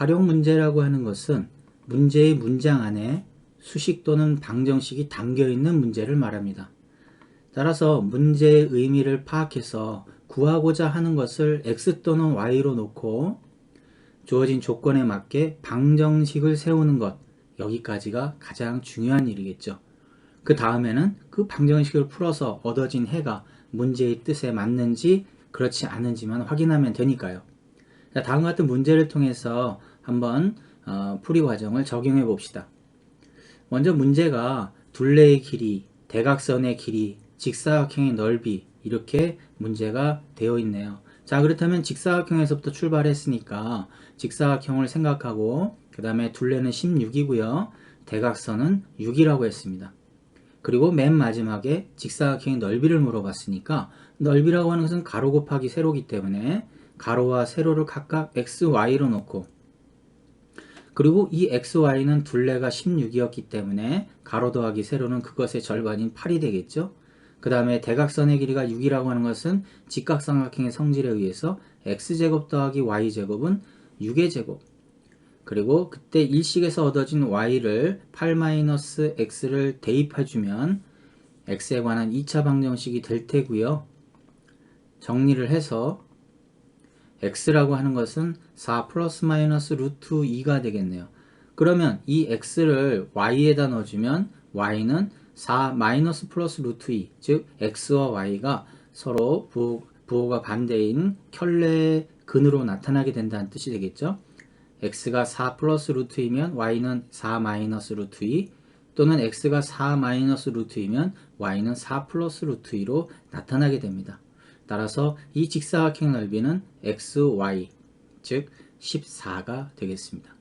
활용 문제라고 하는 것은 문제의 문장 안에 수식 또는 방정식이 담겨 있는 문제를 말합니다. 따라서 문제의 의미를 파악해서 구하고자 하는 것을 x 또는 y로 놓고 주어진 조건에 맞게 방정식을 세우는 것 여기까지가 가장 중요한 일이겠죠. 그 다음에는 그 방정식을 풀어서 얻어진 해가 문제의 뜻에 맞는지 그렇지 않은지만 확인하면 되니까요. 자, 다음 같은 문제를 통해서 한번 어, 풀이 과정을 적용해 봅시다. 먼저 문제가 둘레의 길이, 대각선의 길이, 직사각형의 넓이 이렇게 문제가 되어 있네요. 자 그렇다면 직사각형에서부터 출발했으니까 직사각형을 생각하고 그 다음에 둘레는 16이고요. 대각선은 6이라고 했습니다. 그리고 맨 마지막에 직사각형의 넓이를 물어봤으니까 넓이라고 하는 것은 가로 곱하기 세로기 때문에 가로와 세로를 각각 x, y로 놓고 그리고 이 x, y는 둘레가 16이었기 때문에 가로 더하기 세로는 그것의 절반인 8이 되겠죠. 그 다음에 대각선의 길이가 6이라고 하는 것은 직각삼각형의 성질에 의해서 x제곱 더하기 y제곱은 6의 제곱 그리고 그때 일식에서 얻어진 y를 8-x를 대입해주면 x에 관한 2차 방정식이 될 테고요. 정리를 해서 x라고 하는 것은 4 플러스 마이너스 루트 2가 되겠네요. 그러면 이 x를 y에다 넣어주면 y는 4 마이너스 플러스 루트 2, 즉 x와 y가 서로 부, 부호가 반대인 켤레 근으로 나타나게 된다는 뜻이 되겠죠. x가 4 플러스 루트 2면 y는 4 마이너스 루트 2 또는 x가 4 마이너스 루트 2면 y는 4 플러스 루트 2로 나타나게 됩니다. 따라서 이 직사각형 넓이는 xy 즉 14가 되겠습니다.